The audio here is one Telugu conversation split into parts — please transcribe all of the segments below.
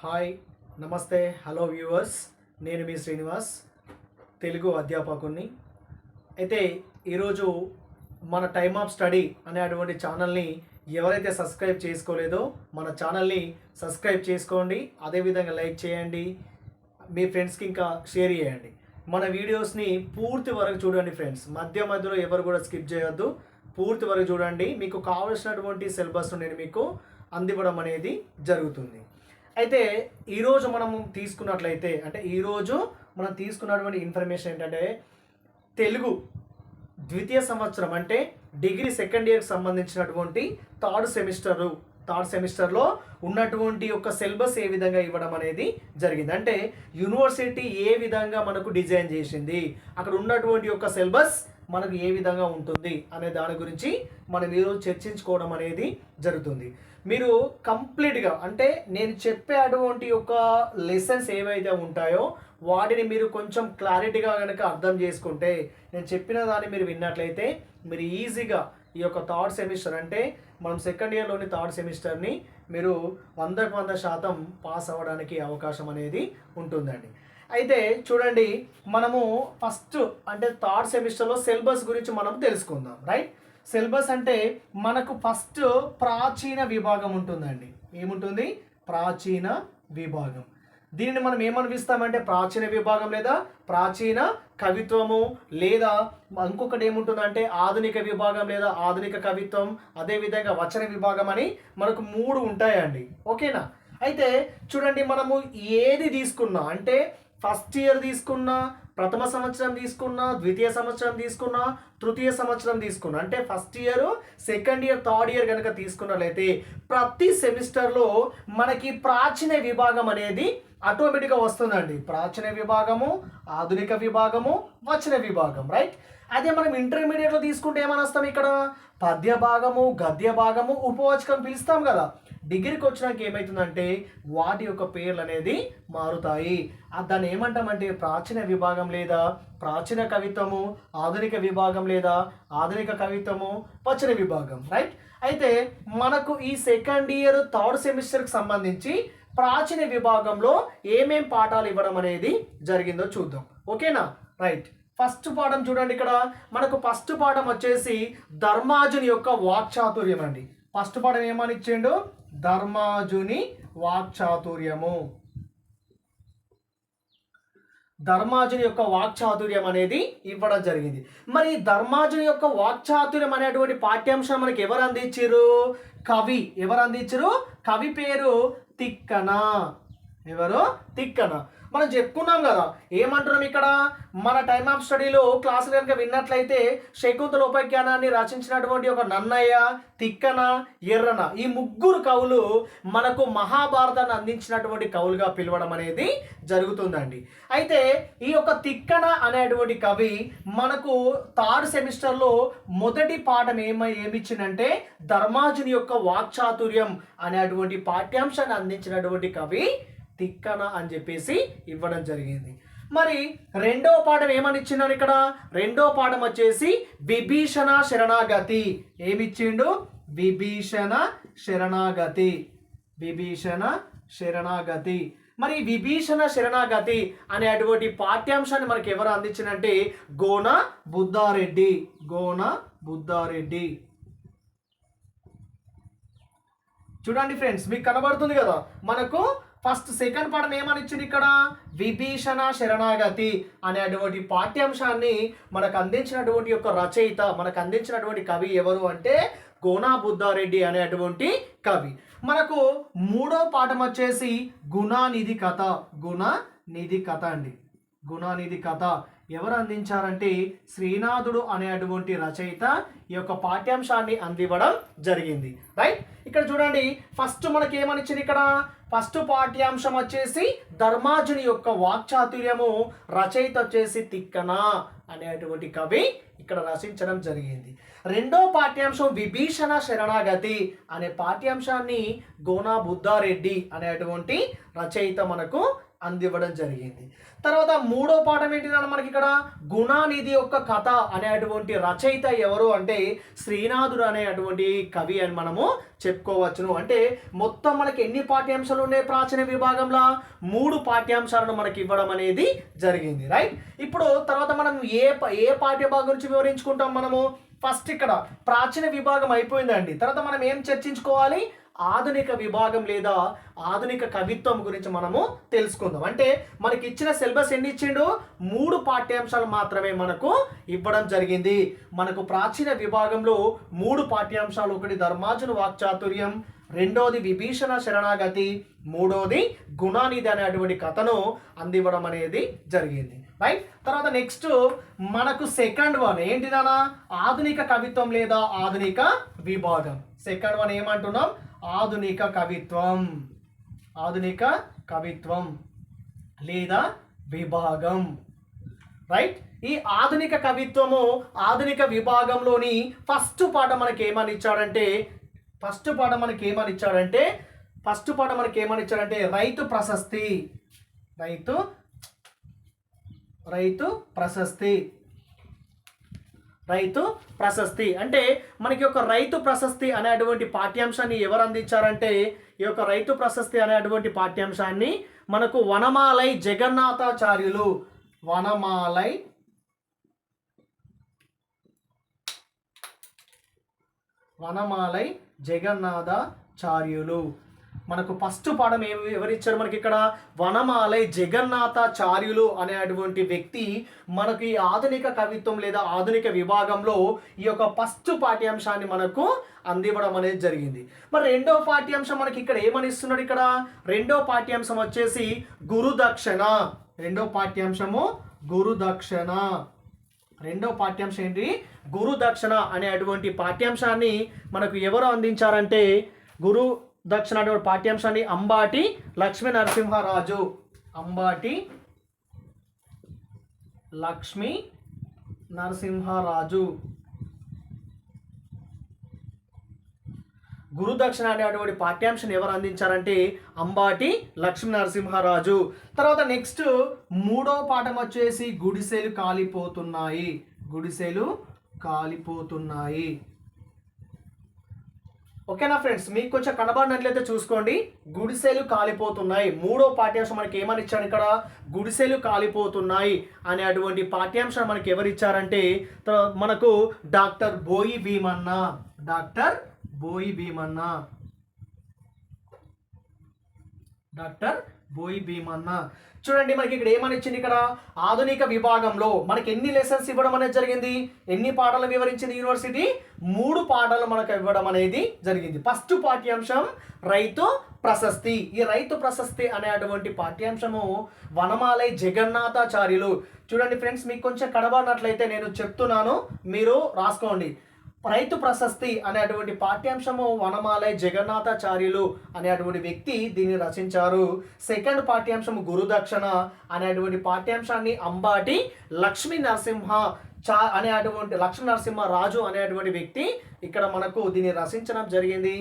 హాయ్ నమస్తే హలో వ్యూవర్స్. నేను మీ శ్రీనివాస్ తెలుగు అధ్యాపకుని అయితే ఈరోజు మన టైమ్ ఆఫ్ స్టడీ అనేటువంటి ఛానల్ని ఎవరైతే సబ్స్క్రైబ్ చేసుకోలేదో మన ఛానల్ని సబ్స్క్రైబ్ చేసుకోండి అదేవిధంగా లైక్ చేయండి మీ ఫ్రెండ్స్కి ఇంకా షేర్ చేయండి. మన వీడియోస్ని పూర్తి వరకు చూడండి ఫ్రెండ్స్. మధ్య మధ్యలో ఎవరు కూడా స్కిప్ చేయొద్దు. పూర్తి వరకు చూడండి. మీకు కావలసినటువంటి సిలబస్ నేను మీకు అందివ్వడం అనేది జరుగుతుంది. అయితే ఈరోజు మనం తీసుకున్నట్లయితే అంటే ఈరోజు మనం తీసుకున్నటువంటి ఇన్ఫర్మేషన్ ఏంటంటే తెలుగు ద్వితీయ సంవత్సరం అంటే డిగ్రీ సెకండ్ ఇయర్కి సంబంధించినటువంటి థర్డ్ సెమిస్టరు థర్డ్ సెమిస్టర్లో ఉన్నటువంటి ఒక సిలబస్ ఏ విధంగా ఇవ్వడం అనేది జరిగింది. అంటే యూనివర్సిటీ ఏ విధంగా మనకు డిజైన్ చేసింది అక్కడ ఉన్నటువంటి ఒక సిలబస్ మనకు ఏ విధంగా ఉంటుంది అనే దాని గురించి మనం ఈరోజు చర్చించుకోవడం అనేది జరుగుతుంది. మీరు కంప్లీట్గా అంటే నేను చెప్పే అటువంటి ఒక లెసన్స్ ఏవైతే ఉంటాయో వాటిని మీరు కొంచెం క్లారిటీగా కనుక అర్థం చేసుకుంటే నేను చెప్పిన దాన్ని మీరు విన్నట్లయితే మీరు ఈజీగా ఈ యొక్క థర్డ్ సెమిస్టర్ అంటే మనం సెకండ్ ఇయర్లోని థర్డ్ సెమిస్టర్ని మీరు వందకు వంద శాతం పాస్ అవ్వడానికి అవకాశం అనేది ఉంటుందండి. అయితే చూడండి మనము ఫస్ట్ అంటే థర్డ్ సెమిస్టర్లో సిలబస్ గురించి మనం తెలుసుకుందాం రైట్? సిలబస్ అంటే మనకు ఫస్ట్ ప్రాచీన విభాగం ఉంటుందండి. ఏముంటుంది? ప్రాచీన విభాగం. దీనిని మనం ఏమనిపిస్తామంటే ప్రాచీన విభాగం లేదా ప్రాచీన కవిత్వము లేదా ఇంకొకటి ఏముంటుందంటే ఆధునిక విభాగం లేదా ఆధునిక కవిత్వం అదేవిధంగా వచన విభాగం అని మనకు మూడు ఉంటాయండి. ఓకేనా? అయితే చూడండి మనము ఏది తీసుకున్నా అంటే ఫస్ట్ ఇయర్ తీసుకున్నా ప్రథమ సంవత్సరం తీసుకున్నా ద్వితీయ సంవత్సరం తీసుకున్నా తృతీయ సంవత్సరం తీసుకున్నా. అంటే first year second year third year కనుక తీసుకున్నట్లయితే ప్రతి సెమిస్టర్లో మనకి ప్రాచీన విభాగం అనేది ఆటోమేటిక్గా వస్తుందండి. ప్రాచీన విభాగము ఆధునిక విభాగము వచన విభాగం రైట్? అదే మనం ఇంటర్మీడియట్లో తీసుకుంటే ఏమని వస్తాం ఇక్కడ? పద్య భాగము గద్య భాగము ఉపవాచకం పిలుస్తాం కదా. డిగ్రీకి వచ్చినాక ఏమవుతుందంటే వాటి యొక్క పేర్లు అనేది మారుతాయి దాన్ని ఏమంటామంటే ప్రాచీన విభాగం లేదా ప్రాచీన కవిత్వము ఆధునిక విభాగం లేదా ఆధునిక కవిత్వము పచ్చని విభాగం రైట్ అయితే మనకు ఈ సెకండ్ ఇయర్ థర్డ్ సెమిస్టర్కి సంబంధించి ప్రాచీన విభాగంలో ఏమేం పాఠాలు ఇవ్వడం అనేది జరిగిందో చూద్దాం. ఓకేనా? రైట్ ఫస్ట్ పాఠం చూడండి ఇక్కడ. మనకు ఫస్ట్ పాఠం వచ్చేసి ధర్మాజుని యొక్క వాక్చాతుర్యం అండి. ఫస్ట్ పాఠం ఏమని ఇచ్చిండు ధర్మాజుని వాక్చాతుర్యము. ధర్మాజుని యొక్క వాక్చాతుర్యం అనేది ఇవ్వడం జరిగింది. మరి ధర్మాజుని యొక్క వాక్చాతుర్యం అనేటువంటి పాఠ్యాంశం మనకి ఎవరు అందించారు కవి. ఎవరు అందించారు కవి పేరు తిక్కన. ఎవరు? తిక్కన. మనం చెప్పుకున్నాం కదా ఏమంటున్నాం ఇక్కడ? మన టైమ్ ఆఫ్ స్టడీలో క్లాసులు కనుక విన్నట్లయితే శకుంతల ఉపాఖ్యానాన్ని రచించినటువంటి ఒక నన్నయ్య తిక్కన ఎర్రన ఈ ముగ్గురు కవులు మనకు మహాభారతాన్ని అందించినటువంటి కవులుగా పిలవడం అనేది జరుగుతుందండి. అయితే ఈ యొక్క తిక్కన అనేటువంటి కవి మనకు థర్డ్ సెమిస్టర్లో మొదటి పాఠం ఏమై ఏమిచ్చిందంటే ధర్మాజుని యొక్క వాక్చాతుర్యం అనేటువంటి పాఠ్యాంశాన్ని అందించినటువంటి కవి తిక్కన అని చెప్పేసి ఇవ్వడం జరిగింది. మరి రెండో పాఠం ఏమని ఇక్కడ? రెండో పాఠం వచ్చేసి విభీషణ శరణాగతి. ఏమిచ్చిండు? విభీషణ శరణాగతి. విభీషణ శరణాగతి. మరి విభీషణ శరణాగతి అనే అటువంటి పాఠ్యాంశాన్ని మనకి ఎవరు అందించినంటే గోన బుద్ధారెడ్డి. గోన బుద్ధారెడ్డి. చూడండి ఫ్రెండ్స్ మీకు కనబడుతుంది కదా? మనకు ఫస్ట్ సెకండ్ పాఠం ఏమని ఇచ్చింది ఇక్కడ? విభీషణ శరణాగతి అనేటువంటి పాఠ్యాంశాన్ని మనకు అందించినటువంటి యొక్క రచయిత మనకు అందించినటువంటి కవి ఎవరు అంటే గోనా బుద్ధారెడ్డి అనేటువంటి కవి. మనకు మూడో పాఠం వచ్చేసి గుణానిధి కథ. గుణనిధి కథ అండి. గుణానిధి కథ. ఎవరు అందించారంటే శ్రీనాథుడు అనేటువంటి రచయిత ఈ యొక్క పాఠ్యాంశాన్ని అందివ్వడం జరిగింది. రైట్ ఇక్కడ చూడండి ఫస్ట్ మనకి ఏమనిచ్చింది ఇక్కడ? ఫస్ట్ పాఠ్యాంశం వచ్చేసి ధర్మాజుని యొక్క వాక్చాతుర్యము రచయిత వచ్చేసి తిక్కన అనేటువంటి కవి ఇక్కడ రచించడం జరిగింది. రెండో పాఠ్యాంశం విభీషణ శరణాగతి అనే పాఠ్యాంశాన్ని గోనా బుద్ధారెడ్డి అనేటువంటి రచయిత మనకు అందివ్వడం జరిగింది. తర్వాత మూడో పాఠం ఏంటిదన్న మనకి ఇక్కడ గుణానిధి యొక్క కథ అనేటువంటి రచయిత ఎవరు అంటే శ్రీనాథుడు అనేటువంటి కవి అని మనము చెప్పుకోవచ్చును. అంటే మొత్తం మనకి ఎన్ని పాఠ్యాంశాలు ఉన్నాయి ప్రాచీన విభాగంలో? మూడు పాఠ్యాంశాలను మనకి ఇవ్వడం అనేది జరిగింది. రైట్? ఇప్పుడు తర్వాత మనం ఏ ఏ పాఠ్యభాగం గురించి వివరించుకుంటాం మనము? ఫస్ట్ ఇక్కడ ప్రాచీన విభాగం అయిపోయిందండి. తర్వాత మనం ఏం చర్చించుకోవాలి? ఆధునిక విభాగం లేదా ఆధునిక కవిత్వం గురించి మనము తెలుసుకుందాం. అంటే మనకి ఇచ్చిన సిలబస్ ఎన్ని ఇచ్చిండు మూడు పాఠ్యాంశాలు మాత్రమే మనకు ఇవ్వడం జరిగింది. మనకు ప్రాచీన విభాగంలో మూడు పాఠ్యాంశాలు ఒకటి ధర్మార్జున వాక్చాతుర్యం రెండోది విభీషణ శరణాగతి మూడోది గుణానిధి అనేటువంటి కథను అందివ్వడం అనేది జరిగింది. రైట్ తర్వాత నెక్స్ట్ మనకు సెకండ్ వన్ ఏంటిదనా ఆధునిక కవిత్వం లేదా ఆధునిక విభాగం. సెకండ్ వన్ ఏమంటున్నాం? ఆధునిక కవిత్వం. ఆధునిక కవిత్వం లేదా విభాగం. రైట్? ఈ ఆధునిక కవిత్వము ఆధునిక విభాగంలోని ఫస్ట్ పాట మనకి ఏమని ఇచ్చాడంటే ఫస్ట్ పాట మనకి ఏమని ఇచ్చాడంటే ఫస్ట్ పాట మనకి ఏమని ఇచ్చాడంటే రైతు ప్రశస్తి. రైతు రైతు ప్రశస్తి. రైతు ప్రశస్తి. అంటే మనకి ఒక రైతు ప్రశస్తి అనేటువంటి పాఠ్యాంశాన్ని ఎవరు అందించారంటే ఈ యొక్క రైతు ప్రశస్తి అనేటువంటి పాఠ్యాంశాన్ని మనకు వనమాలై జగన్నాథాచార్యులు. వనమాలై వనమాలై జగన్నాథాచార్యులు. మనకు ఫస్ట్ పాఠం ఏమి ఎవరిచ్చారు మనకి ఇక్కడ వనమాలై జగన్నాథాచార్యులు అనేటువంటి వ్యక్తి మనకి ఈ ఆధునిక కవిత్వం లేదా ఆధునిక విభాగంలో ఈ యొక్క ఫస్ట్ పాఠ్యాంశాన్ని మనకు అందివ్వడం అనేది జరిగింది. మరి రెండో పాఠ్యాంశం మనకి ఇక్కడ ఏమని ఇస్తున్నాడు ఇక్కడ? రెండో పాఠ్యాంశం వచ్చేసి గురుదక్షిణ. రెండో పాఠ్యాంశము గురుదక్షిణ. రెండో పాఠ్యాంశం ఏంటి? గురు అనే అటువంటి పాఠ్యాంశాన్ని మనకు ఎవరు అందించారంటే గురు దక్షిణ పాఠ్యాంశాన్ని అంబాటి లక్ష్మీ నరసింహరాజు. అంబాటి లక్ష్మీ నరసింహరాజు. గురుదక్షిణ అనేటువంటి పాఠ్యాంశం ఎవరు అందించారంటే అంబాటి లక్ష్మీ నరసింహరాజు. తర్వాత నెక్స్ట్ మూడో పాఠం వచ్చేసి గుడిసెలు కాలిపోతున్నాయి. గుడిసెలు కాలిపోతున్నాయి. ఓకేనా ఫ్రెండ్స్ మీకు కొంచెం కనబడినట్లయితే చూసుకోండి. గుడిసెలు కాలిపోతున్నాయి. మూడో పాఠ్యాంశం మనకి ఏమని ఇచ్చారు ఇక్కడ? గుడిసెలు కాలిపోతున్నాయి అనేటువంటి పాఠ్యాంశం మనకి ఎవరు ఇచ్చారంటే త- మనకు డాక్టర్ బోయి భీమన్న. డాక్టర్ బోయి భీమన్న. డాక్టర్ బోయి భీమన్న. చూడండి మనకి ఇక్కడ ఏమని ఇచ్చింది ఇక్కడ? ఆధునిక విభాగంలో మనకి ఎన్ని లెసన్స్ ఇవ్వడం అనేది జరిగింది? ఎన్ని పాఠాలు వివరించింది యూనివర్సిటీ మూడు పాఠాలు మనకు ఇవ్వడం అనేది జరిగింది. ఫస్ట్ పాఠ్యాంశం రైతు ప్రశస్తి. ఈ రైతు ప్రశస్తి అనేటువంటి పాఠ్యాంశము వనమాలై జగన్నాథాచార్యులు. చూడండి ఫ్రెండ్స్ మీకు కొంచెం కడబడినట్లయితే నేను చెప్తున్నాను. మీరు రాసుకోండి. రైతు ప్రశస్తి అనేటువంటి పాఠ్యాంశము వనమాలై జగన్నాథాచార్యులు అనేటువంటి వ్యక్తి దీన్ని రచించారు. సెకండ్ పాఠ్యాంశము గురుదక్షిణ అనేటువంటి పాఠ్యాంశాన్ని అంబాటి లక్ష్మీ నరసింహ చా అనేటువంటి లక్ష్మీ నరసింహ రాజు అనేటువంటి వ్యక్తి ఇక్కడ మనకు దీన్ని రచించడం జరిగింది.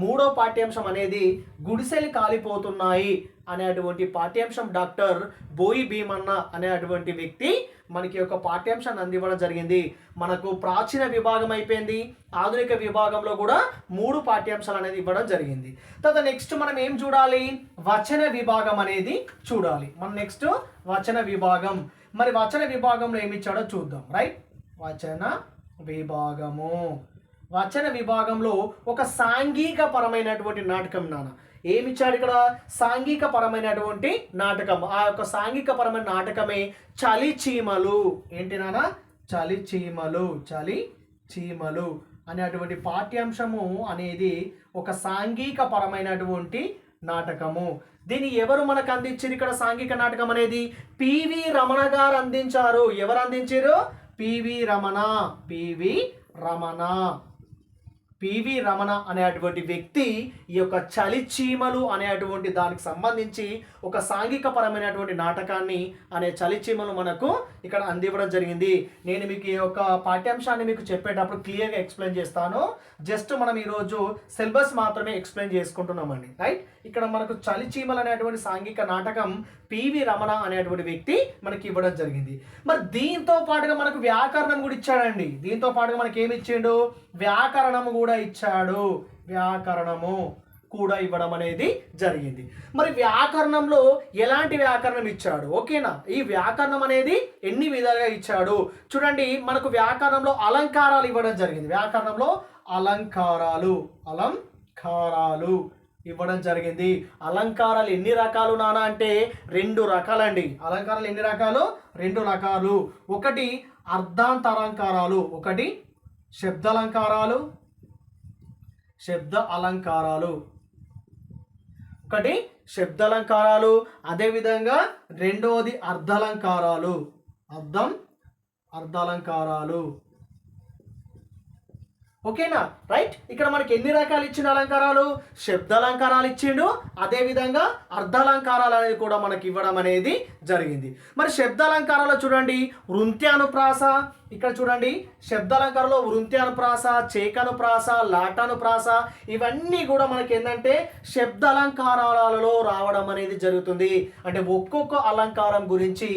మూడో పాఠ్యాంశం అనేది గుడిసెలు కాలిపోతున్నాయి. అనేటువంటి పాఠ్యాంశం డాక్టర్ బోయి భీమన్న అనేటువంటి వ్యక్తి మనకి ఒక పాఠ్యాంశాన్ని అందివ్వడం జరిగింది. మనకు ప్రాచీన విభాగం అయిపోయింది. ఆధునిక విభాగంలో కూడా మూడు పాఠ్యాంశాలు అనేది ఇవ్వడం జరిగింది. తర్వాత నెక్స్ట్ మనం ఏం చూడాలి? వచన విభాగం అనేది చూడాలి. మనం నెక్స్ట్ వచన విభాగం. మరి వచన విభాగంలో ఏమి ఇచ్చాడో చూద్దాం. రైట్ వచన విభాగము. వచన విభాగంలో ఒక సాంఘిక పరమైనటువంటి నాటకం నాన్న. ఏమిచ్చాడు ఇక్కడ? సాంఘిక పరమైనటువంటి నాటకం. ఆ యొక్క సాంఘిక పరమైన నాటకమే చలి చీమలు ఏంటి నాన్న చలి చీమలు చలి చీమలు అనేటువంటి పాఠ్యాంశము అనేది ఒక సాంఘిక పరమైనటువంటి నాటకము. దీన్ని ఎవరు మనకు అందించారు ఇక్కడ సాంఘిక నాటకం అనేది? పివి రమణ గారు అందించారు. ఎవరు అందించారు? P V Ramana. P V Ramana. P V Ramana అనేటువంటి వ్యక్తి ఈ యొక్క చలి చీమలు అనేటువంటి దానికి సంబంధించి ఒక సాంఘిక పరమైనటువంటి నాటకాన్ని అనే చలి చీమలు మనకు ఇక్కడ అందివ్వడం జరిగింది. నేను మీకు ఈ యొక్క పాఠ్యాంశాన్ని మీకు చెప్పేటప్పుడు క్లియర్గా ఎక్స్ప్లెయిన్ చేస్తాను. జస్ట్ మనం ఈరోజు సిలబస్ మాత్రమే ఎక్స్ప్లెయిన్ చేసుకుంటున్నామండి. రైట్? ఇక్కడ మనకు చలి చీమలు అనేటువంటి సాంఘిక నాటకం పివి రమణ అనేటువంటి వ్యక్తి మనకి ఇవ్వడం జరిగింది. మరి దీంతో పాటుగా మనకు వ్యాకరణం కూడా ఇచ్చాడండి. దీంతో పాటుగా మనకి ఏమి ఇచ్చిండు? వ్యాకరణము కూడా ఇచ్చాడు. వ్యాకరణము కూడా ఇవ్వడం అనేది జరిగింది. మరి వ్యాకరణంలో ఎలాంటి వ్యాకరణం ఇచ్చాడు? ఓకేనా? ఈ వ్యాకరణం అనేది ఎన్ని విధాలుగా ఇచ్చాడు? చూడండి మనకు వ్యాకరణంలో అలంకారాలు ఇవ్వడం జరిగింది. వ్యాకరణంలో అలంకారాలు అలంకారాలు ఇవ్వడం జరిగింది. అలంకారాలు ఎన్ని రకాలు నానా అంటే రెండు రకాలండి. అలంకారాలు ఎన్ని రకాలు? రెండు రకాలు. ఒకటి అర్ధాంతరంకారాలు ఒకటి శబ్దాలంకారాలు శబ్ద అలంకారాలు. ఒకటి శబ్దాలంకారాలు. అదేవిధంగా రెండవది అర్ధాలంకారాలు. అర్థం అర్ధాలంకారాలు. ఓకేనా? రైట్? ఇక్కడ మనకి ఎన్ని రకాలు ఇచ్చిన అలంకారాలు? శబ్దాలంకారాలు ఇచ్చిండు. అదేవిధంగా అర్ధాలంకారాలు అనేది కూడా మనకి ఇవ్వడం అనేది జరిగింది. మరి శబ్దాలంకారాలు చూడండి. వృంత్యానుప్రాస ఇక్కడ చూడండి శబ్దాలంకారంలో వృంత్యానుప్రాస చేకనుప్రాస లాటానుప్రాస ఇవన్నీ కూడా మనకి ఏంటంటే శబ్ద అలంకారాలలో రావడం అనేది జరుగుతుంది. అంటే ఒక్కొక్క అలంకారం గురించి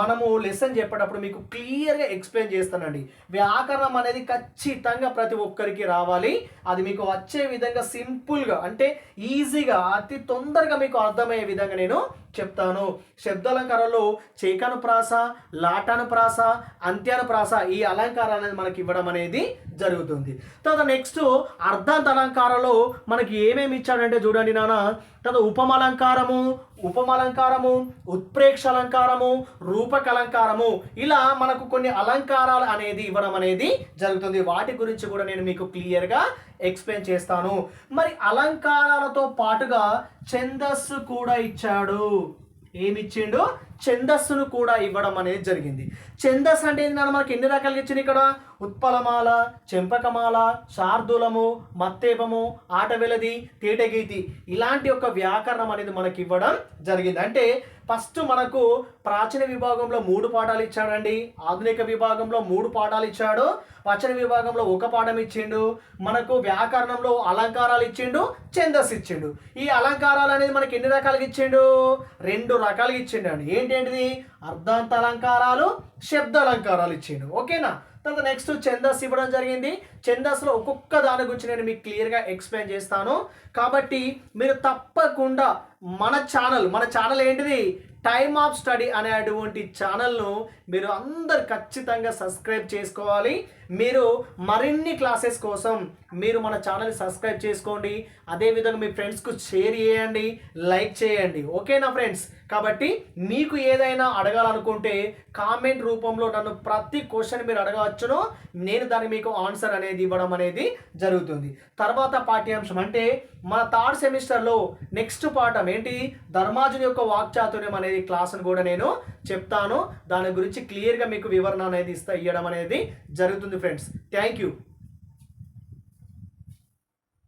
మనము లెసన్ చెప్పేటప్పుడు మీకు క్లియర్గా ఎక్స్ప్లెయిన్ చేస్తానండి. వ్యాకరణం అనేది ఖచ్చితంగా ప్రతి ఒక్కరికి రావాలి. అది మీకు వచ్చే విధంగా సింపుల్గా అంటే ఈజీగా అతి తొందరగా మీకు అర్థమయ్యే విధంగా నేను చెప్తాను. శబ్దాలంకారంలో చేకను ప్రాస అంత్యానుప్రాస ఈ అలంకారాలు అనేది మనకి ఇవ్వడం అనేది జరుగుతుంది. తర్వాత నెక్స్ట్ అర్ధాంత అలంకారంలో మనకి ఏమేమి ఇచ్చాడంటే చూడండి నాన్న. తర్వాత ఉపమలంకారము ఉపమలంకారము ఉత్ప్రేక్ష అలంకారము రూపక అలంకారము ఇలా మనకు కొన్ని అలంకారాలు అనేది ఇవ్వడం అనేది జరుగుతుంది. వాటి గురించి కూడా నేను మీకు క్లియర్గా ఎక్స్ప్లెయిన్ చేస్తాను. మరి అలంకారాలతో పాటుగా ఛందస్సు కూడా ఇచ్చాడు. ఏమిచ్చిండు ఛందస్సును కూడా ఇవ్వడం అనేది జరిగింది. ఛందస్ అంటే ఏంటి మనకి ఎన్ని రకాలుగా ఇచ్చింది ఇక్కడ? ఉత్పలమాల చెంపకమాల శార్దూలము మత్తేపము ఆటవెలది తేటగీతి ఇలాంటి ఒక వ్యాకరణం అనేది మనకి ఇవ్వడం జరిగింది. అంటే ఫస్ట్ మనకు ప్రాచీన విభాగంలో మూడు పాఠాలు ఇచ్చాడండి. ఆధునిక విభాగంలో మూడు పాఠాలు ఇచ్చాడు. వచన విభాగంలో ఒక పాఠం ఇచ్చిండు. మనకు వ్యాకరణంలో అలంకారాలు ఇచ్చిండు ఛందస్సు ఇచ్చిండు. ఈ అలంకారాలు అనేది మనకి ఎన్ని రకాలుగా ఇచ్చిండు? రెండు రకాలుగా ఇచ్చిండు అండి. ఏంటేంటిది? అర్ధాంత అలంకారాలు శబ్ద అలంకారాలు ఇచ్చిండు ఓకేనా? తర్వాత నెక్స్ట్ ఛందస్ ఇవ్వడం జరిగింది. ఛందస్లో ఒక్కొక్క దాని గురించి నేను మీకు క్లియర్గా ఎక్స్ప్లెయిన్ చేస్తాను. కాబట్టి మీరు తప్పకుండా మన ఛానల్ మన ఛానల్ ఏంటిది? టైమ్ ఆఫ్ స్టడీ అనేటువంటి ఛానల్ను మీరు అందరు ఖచ్చితంగా సబ్స్క్రైబ్ చేసుకోవాలి. మీరు మరిన్ని క్లాసెస్ కోసం మీరు మన ఛానల్ని సబ్స్క్రైబ్ చేసుకోండి. అదేవిధంగా మీ ఫ్రెండ్స్కు షేర్ చేయండి. లైక్ చేయండి. ఓకేనా ఫ్రెండ్స్ కాబట్టి మీకు ఏదైనా అడగాలనుకుంటే కామెంట్ రూపంలో నన్ను ప్రతి క్వశ్చన్ మీరు అడగవచ్చును. నేను దాన్ని మీకు ఆన్సర్ అనేది ఇవ్వడం అనేది జరుగుతుంది. తర్వాత పాఠ్యాంశం అంటే మన థర్డ్ సెమిస్టర్లో నెక్స్ట్ పాఠం ఏంటి? ధర్మాజుని యొక్క వాక్చాతుర్యం అనేది క్లాస్ను కూడా నేను చెప్తాను. దాని గురించి క్లియర్గా మీకు వివరణ అనేది ఇస్తా ఇవ్వడం అనేది జరుగుతుంది ఫ్రెండ్స్. Thank you.